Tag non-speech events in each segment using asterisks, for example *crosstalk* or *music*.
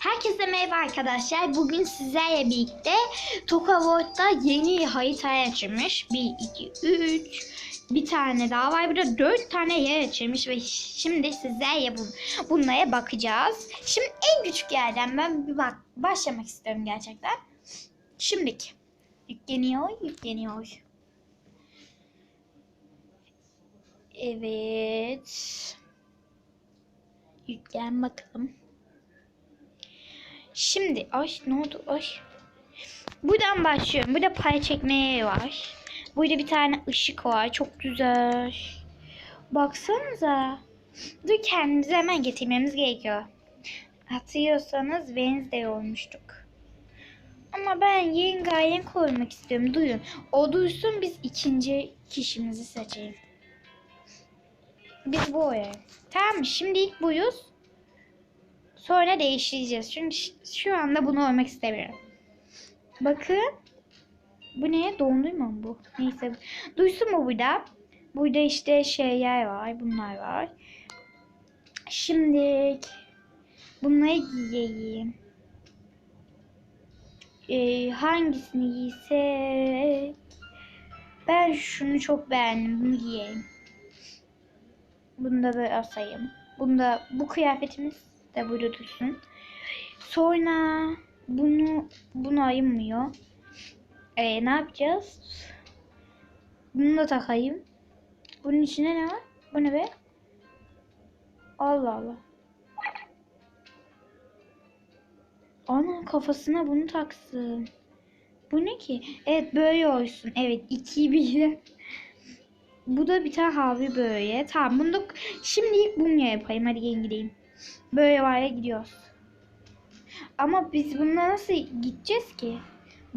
Herkese merhaba arkadaşlar. Bugün sizlerle birlikte Tokavort'ta yeni harita açılmış. 1, 2, 3. Bir tane daha var. Burada 4 tane yer açılmış ve şimdi sizlerle bun bunlara bakacağız. Şimdi en küçük yerden ben bir bak başlamak istiyorum gerçekten. Şimdiki. Yükleniyor, yükleniyor. Evet. Yüklen bakalım. Şimdi ay ne oldu ay. Buradan başlıyorum. Burada para çekmeye var. Burada bir tane ışık var. Çok güzel. Baksanıza. Dur kendimize hemen getirmemiz gerekiyor. Hatırlıyorsanız Wednesday olmuştuk. Ama ben yengayen koymak istiyorum. Duyun. O duysun biz ikinci kişimizi seçelim. Biz bu oya. Tamam? Şimdi ilk buyuz. Sonra değiştireceğiz. Çünkü şu anda bunu olmak istemiyorum. Bakın. Bu ne? Dondurma mı bu? Neyse. Duysun mu burada? Burada işte şeyler var. Bunlar var. Şimdi bunları giyeyim. Ee, hangisini giysek? Ben şunu çok beğendim. Bunu giyeyim. Bunu da böyle asayım. Bunda bu kıyafetimiz de dursun. Sonra bunu bunu ayırmıyor. Ee, ne yapacağız? Bunu da takayım. Bunun içinde ne var? Bu ne be? Allah Allah. Ana kafasına bunu taksın. Bu ne ki? Evet böyle olsun. Evet iki bir. Bu da bir tane havlu böyle. Tamam bunu da şimdilik bunu yapayım. Hadi gelin gideyim. Böyle var ya gidiyoruz. Ama biz bununla nasıl gideceğiz ki?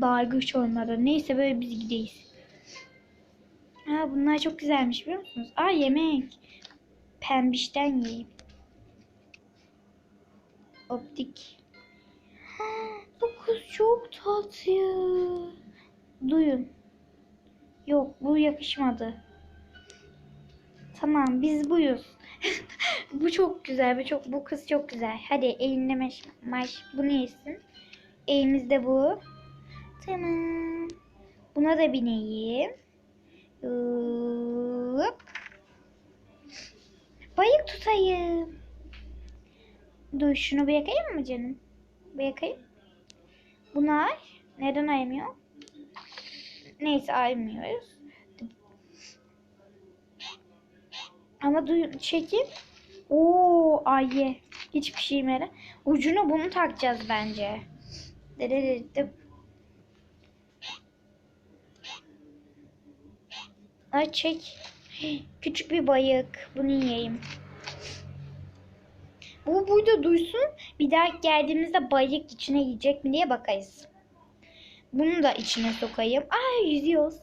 Dalgıç olmadan. Neyse böyle biz gideyiz. Ha bunlar çok güzelmiş biliyor musunuz? Aa yemek. Pembişten yiyeyim. Optik. Ha, bu kız çok tatlı. Duyun. Yok bu yakışmadı. Tamam biz buyuz. *laughs* bu çok güzel. Bu çok bu kız çok güzel. Hadi elinde maş, maş bunu yesin. Elimizde bu. Tamam. Buna da bineyim. Hop. Bayık tutayım. Dur şunu bir yakayım mı canım? Bir yakayım. Bunlar neden aymıyor? Neyse aymıyoruz. Ama duy çekin. Oo ayye. Hiçbir şey mere. Ucuna bunu takacağız bence. Dedededim. Ay çek. Küçük bir bayık. Bunu yiyeyim. Bu burada duysun. Bir daha geldiğimizde bayık içine yiyecek mi diye bakarız. Bunu da içine sokayım. Ay yüzüyoruz.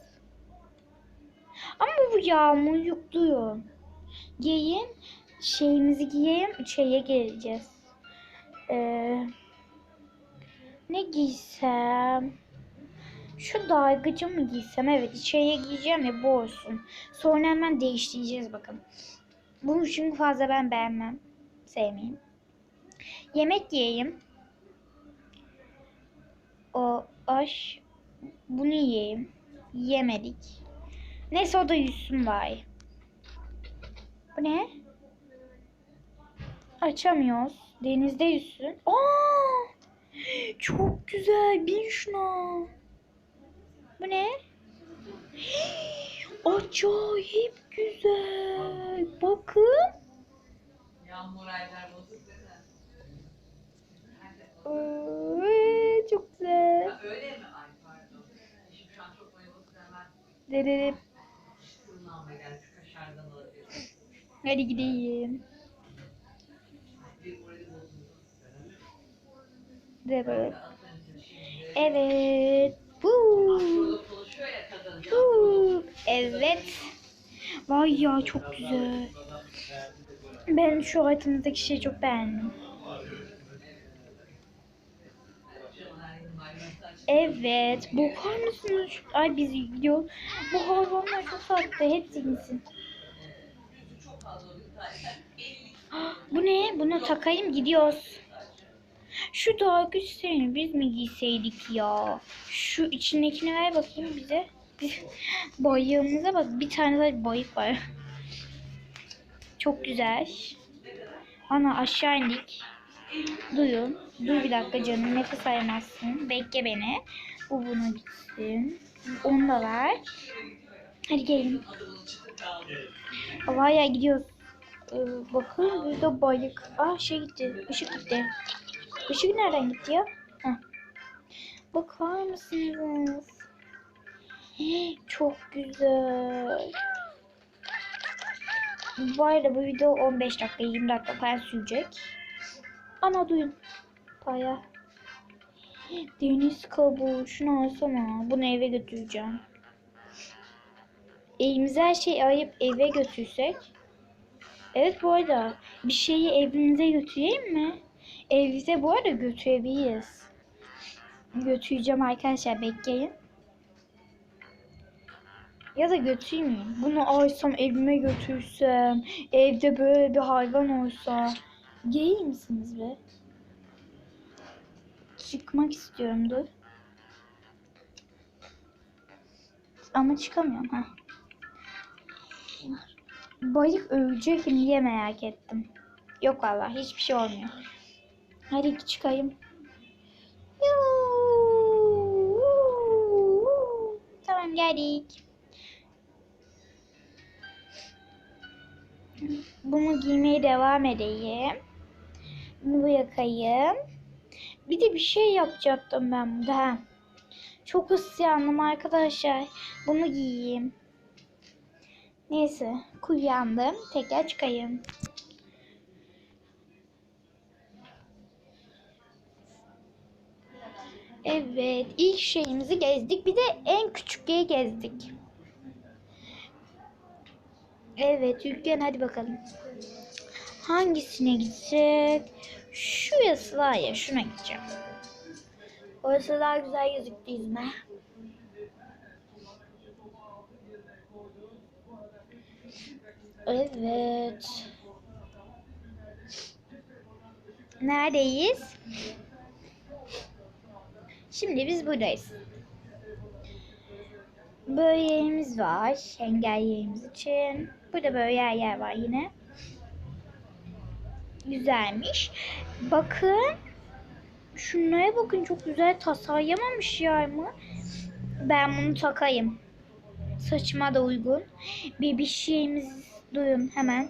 Ama bu yağmur yukluyor. Giyin. Şeyimizi giyelim. Şeye geleceğiz. Ee, ne giysem? Şu dalgıcı mı giysem? Evet içeriye giyeceğim ya bu olsun. Sonra hemen değiştireceğiz bakın. Bunu çünkü fazla ben beğenmem. Sevmeyeyim. Yemek yiyeyim. O aş bunu yiyeyim. Yemedik. Neyse o da yüzsün bari. Bu ne? Açamıyoruz. Denizde yüzsün. Aa! Çok güzel. Bin şuna. Bu ne? Acayip güzel. Bakın. Yağmur aylar bozuk değil mi? Çok güzel. Öyle mi? Ay pardon. Şimdi şu an çok Hadi gideyim. Şimdi. Evet. Bu. Bu. Evet. Vay ya çok güzel. Ben şu haritamızdaki şeyi çok beğendim. Evet. Bakar mısınız? Ay biz gidiyor. Bu hayvanlar çok tatlı. Hepsi gitsin. Bu ne? Bunu takayım gidiyoruz. Şu daha güzelini biz mi giyseydik ya? Şu içindekini ver bakayım bize. Bayığımıza bak. Bir tane de bayık var. Çok güzel. Ana aşağı indik. Duyun. Dur bir dakika canım. Nefes ayırmazsın. Bekle beni. Bu bunu gitsin. Onu da ver. Hadi gelin. Havaya gidiyoruz. Bakın burada bayık. Aa şey gitti. Işık gitti. Işık nereden gitti ya? Heh. Bakar mısınız? Çok güzel. Bu arada bu video 15 dakika 20 dakika falan sürecek. Ama duyun. Baya. Deniz kabuğu. Şunu alsana. Bunu eve götüreceğim. Elimize her şeyi ayıp eve götürsek. Evet bu arada bir şeyi evimize götüreyim mi? Evimize bu arada götürebiliriz. Götüreceğim arkadaşlar bekleyin. Ya da götürmeyeyim. Bunu alsam evime götürsem. Evde böyle bir hayvan olsa. Gelir misiniz be? Çıkmak istiyorum dur. Ama çıkamıyorum ha. Bayık ölecek mi diye merak ettim. Yok vallahi hiçbir şey olmuyor. Hadi çıkayım. Tamam geldik. Bunu giymeye devam edeyim. Bunu yakayım. Bir de bir şey yapacaktım ben burada. Çok ısyandım arkadaşlar. Bunu giyeyim. Neyse. Uyandım. Tekrar çıkayım. Evet. ilk şeyimizi gezdik. Bir de en küçük yeri gezdik. Evet. Yüklen hadi bakalım. Hangisine gitsek? Şu var ya. Şuna gideceğim. Orası daha güzel gözüktü yüzüme. Evet. Neredeyiz? Şimdi biz buradayız. Böyle yerimiz var. Engel yerimiz için. Burada böyle yer yer var yine. Güzelmiş. Bakın. Şunlara bakın çok güzel tasarlamamış yer mi? Ben bunu takayım. Saçıma da uygun. Bir bir şeyimiz duyun hemen.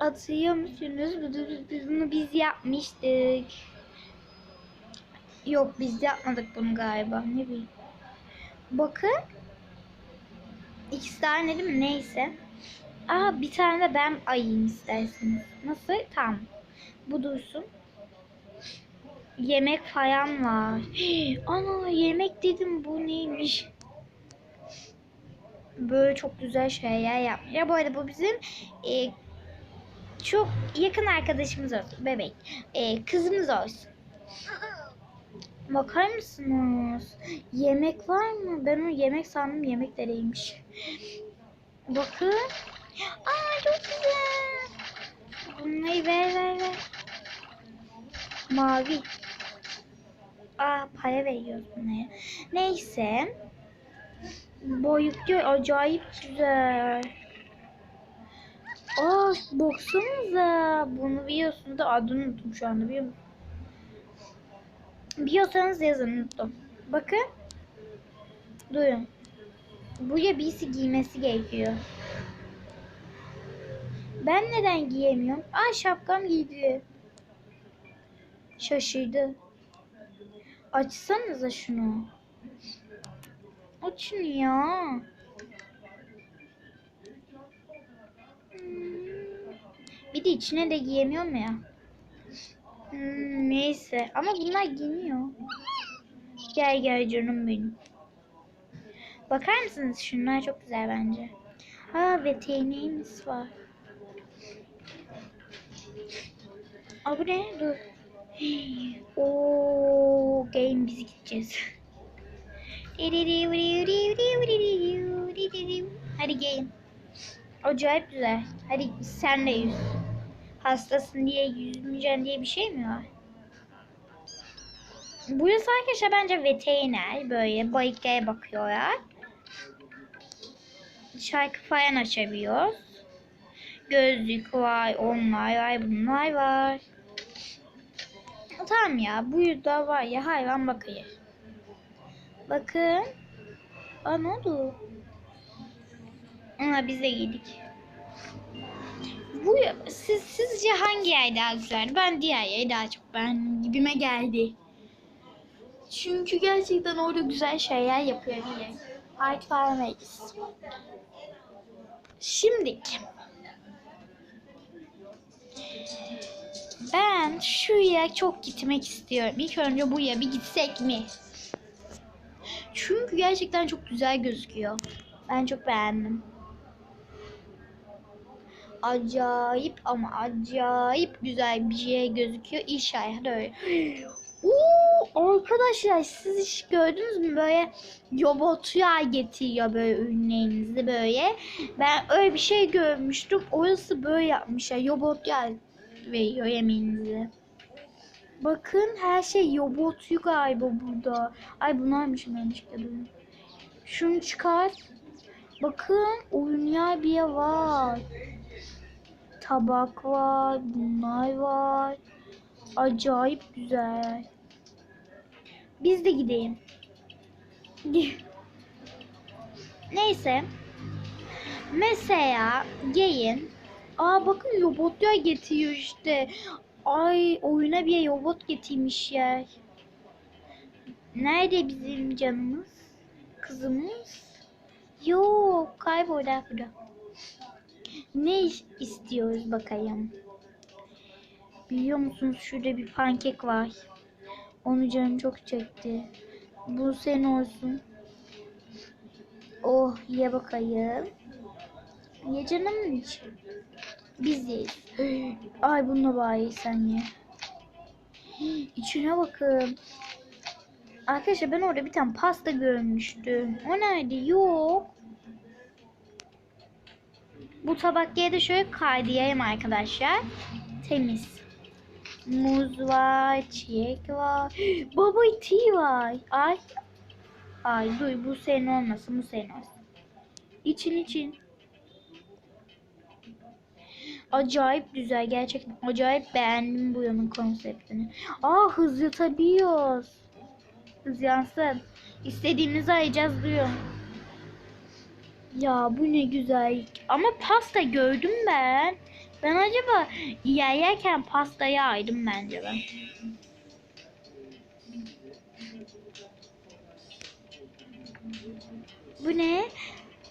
Atıyor musunuz? Biz bunu biz yapmıştık. Yok biz yapmadık bunu galiba. Ne bileyim. Bakın. İkisi tane değil mi? Neyse. Aa bir tane de ben ayayım isterseniz. Nasıl? Tamam. Bu dursun. Yemek falan var. *gasps* Ana yemek dedim bu neymiş? Böyle çok güzel şeyler yapmış. Ya bu arada bu bizim e, çok yakın arkadaşımız olsun. Bebek. E, kızımız olsun. Bakar mısınız? Yemek var mı? Ben onu yemek sandım. Yemek de değilmiş. Bakın. Aa çok güzel. Bunları ver ver ver. Mavi. Aa para veriyoruz bunlara. Neyse. Boyutlu acayip güzel. Aa baksanıza. Bunu biliyorsunuz da adını unuttum şu anda biliyor musun? Biliyorsanız yazın unuttum. Bakın. Duyun. Buraya birisi giymesi gerekiyor. Ben neden giyemiyorum? Aa şapkam giydi. Şaşırdı. Açsanıza şunu. Açın ya. Hmm. Bir de içine de giyemiyorum ya. Hmm, neyse ama bunlar giyiniyor. Gel gel canım benim. Bakar mısınız? Şunlar çok güzel bence. Ha veterinerimiz var. Aa bu ne? Dur. *gasps* Oo, game biz gideceğiz. *laughs* Hadi game. Acayip güzel. Hadi sen de yüz. Hastasın diye yüzmeyeceksin diye bir şey mi var? Burası arkadaşlar bence veteriner. Böyle balıklara bakıyorlar. Şarkı falan açabiliyoruz. Gözlük var, onlar var, bunlar var. Tamam ya, bu da var ya hayvan bakıyor. Bakın. Aa ne oldu? Aa biz de giydik. Bu siz sizce hangi yer daha güzel? Ben diğer yeri daha çok ben gibime geldi. Çünkü gerçekten orada güzel şeyler yapıyor diye. Haydi Farmex. Şimdiki. Ben şuraya çok gitmek istiyorum. İlk önce buraya bir gitsek mi? Çünkü gerçekten çok güzel gözüküyor. Ben çok beğendim. Acayip ama acayip güzel bir şey gözüküyor. İnşallah öyle. *gasps* Oo, arkadaşlar siz hiç gördünüz mü böyle robot yağ getiriyor böyle ürünlerinizi böyle. Ben öyle bir şey görmüştüm. Orası böyle yapmışlar. Robot yağ veriyor yemeğinizi. Bakın her şey robotyu galiba burada. Ay bunlarmış yanlışlıkla duydum. Şunu çıkar. Bakın oyun yağ bir var. Tabak var. Bunlar var. Acayip güzel. Biz de gideyim. *laughs* Neyse. Mesela gelin. Aa bakın robotlar getiriyor işte. Ay oyuna bir robot getirmiş ya. Nerede bizim canımız? Kızımız? Yok kayboldu burada. Ne istiyoruz bakayım. Biliyor musunuz şurada bir pankek var. Onu canım çok çekti. Bu senin olsun. Oh ye bakayım. Ye canım için. Biz yeyiz. Ay bununla bari sen ye. İçine bakın. Arkadaşlar ben orada bir tane pasta görmüştüm. O nerede? Yok. Bu tabakaya da şöyle kaydayayım arkadaşlar. Temiz. Muz var, çilek var. *gasps* Baba tea var. Ay. Ay dur bu senin olmasın, bu senin olsun. İçin için. Acayip güzel gerçekten. Acayip beğendim bu yanın konseptini. Aa hız yatabiliyoruz. Hız yansın. İstediğimizi ayacağız diyor. Ya bu ne güzel. Ama pasta gördüm ben. Ben acaba yer yerken pastayı aydım bence ben. Bu ne?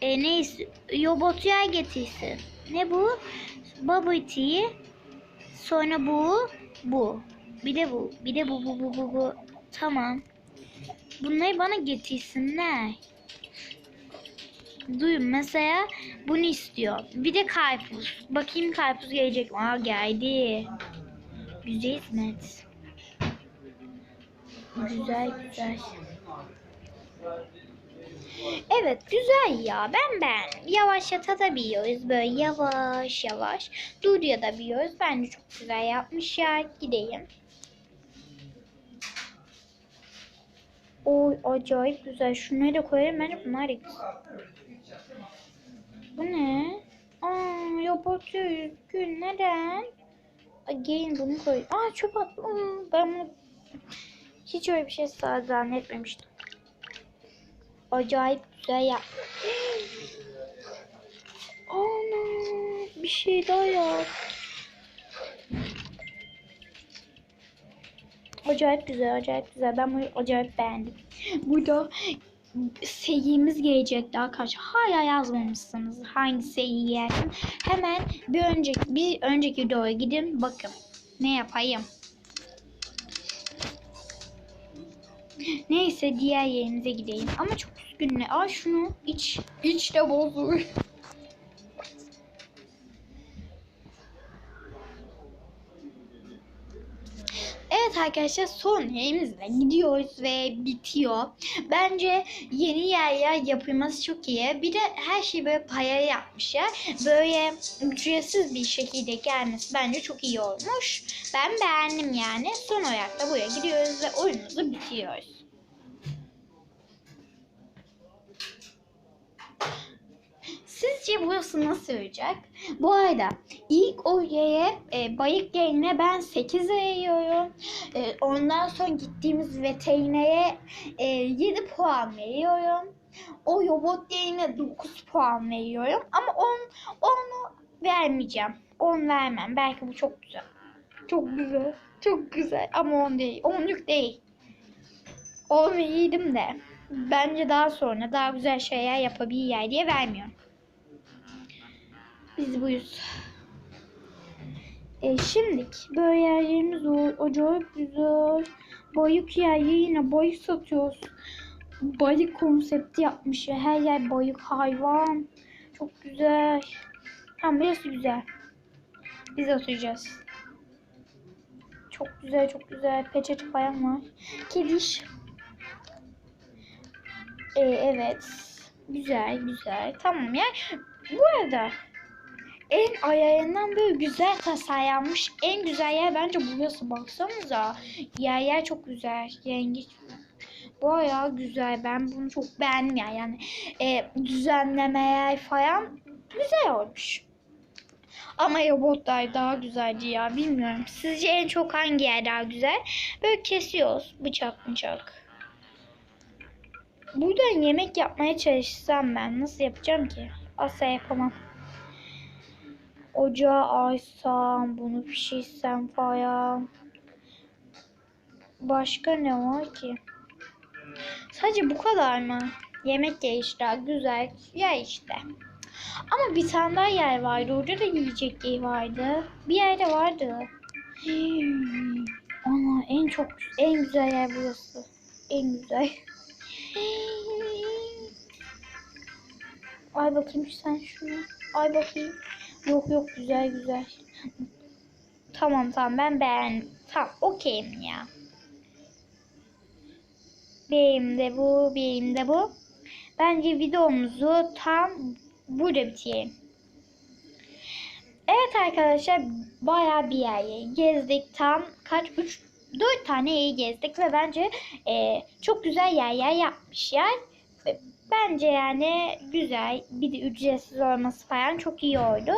E, neyse. Robot yer getirsin. Ne bu? Bubble tea. Sonra bu. Bu. Bir de bu. Bir de bu bu bu bu bu. Tamam. Bunları bana getirsinler. Duyun mesela bunu istiyor. Bir de karpuz. Bakayım karpuz gelecek mi? Aa geldi. Güzel hizmet. Güzel güzel. Evet güzel ya ben ben yavaşlatabiliyoruz böyle yavaş yavaş durdurabiliyoruz bence çok güzel yapmışlar gideyim. Oy acayip güzel şunları da koyarım bence bunlar da. Bu ne? Aa robot üzgün neden? Ay, gelin bunu koy. Aa çöp attım. Ben bunu hiç öyle bir şey zannetmemiştim. Acayip güzel yap. Ana bir şey daha yap. Acayip güzel, acayip güzel. Ben bunu acayip beğendim. Burada serimiz gelecek daha kaç. Hala yazmamışsınız hangi seriyi gelsin. Hemen bir önceki bir önceki videoya gidin bakın. Ne yapayım? Neyse diğer yerimize gideyim. Ama çok üzgünle. Aa şunu iç. İç de bozulur. Evet arkadaşlar son yerimizle gidiyoruz ve bitiyor. Bence yeni yerler yapılması çok iyi. Bir de her şeyi böyle paya yapmışlar. Böyle ücretsiz bir şekilde gelmesi bence çok iyi olmuş. Ben beğendim yani. Son olarak da buraya gidiyoruz ve oyunumuzu bitiriyoruz. Sizce burası nasıl olacak? Bu arada ilk oraya e, bayık yerine ben 8 veriyorum. E, ondan sonra gittiğimiz veterinere e, 7 puan veriyorum. O robot yerine 9 puan veriyorum. Ama on, onu vermeyeceğim. 10 vermem. Belki bu çok güzel. Çok güzel. Çok güzel. Ama 10 değil. 10'luk değil. 10 veriydim de. Bence daha sonra daha güzel şeyler yapabilir diye vermiyorum. Biz buyuz. E, şimdilik böyle yerlerimiz var. Acayip güzel. Bayık yerleri yine bayık satıyoruz. Bayık konsepti yapmış ya. Her yer bayık hayvan. Çok güzel. Tamam burası güzel. Biz oturacağız. Çok güzel çok güzel. Peçete falan var. Kediş. E, evet. Güzel güzel. Tamam ya. Bu arada en ayağından böyle güzel tasarlanmış. En güzel yer bence burası. Baksanıza. Yer yer çok güzel. Rengi bayağı güzel. Ben bunu çok beğendim yani. yani e, düzenlemeler falan güzel olmuş. Ama robotlar daha güzeldi ya. Bilmiyorum. Sizce en çok hangi yer daha güzel? Böyle kesiyoruz. Bıçak bıçak. Buradan yemek yapmaya çalışsam ben nasıl yapacağım ki? Asla yapamam. Ocağı açsam, bunu pişirsem falan. Başka ne var ki? Sadece bu kadar mı? Yemek ya işte güzel ya işte. Ama bir tane daha yer vardı. Orada da yiyecek yer vardı. Bir yerde vardı. Hmm. *gasps* Ana en çok en güzel yer burası. En güzel. *laughs* Ay bakayım sen şunu. Ay bakayım. Yok yok güzel güzel. Tamam tamam ben beğendim. Tamam okeyim ya. Benim de bu, benim de bu. Bence videomuzu tam burada bitirelim. Evet arkadaşlar bayağı bir yer gezdik. Tam kaç? 3 4 tane yeri gezdik ve bence e, çok güzel yerler yapmışlar. Ve Bence yani güzel. Bir de ücretsiz olması falan çok iyi oldu.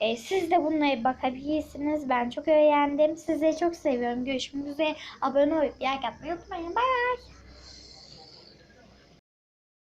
E, siz de bunlara bakabilirsiniz. Ben çok öğrendim. Sizleri çok seviyorum. Görüşmek üzere. Abone olup like atmayı unutmayın. Bye.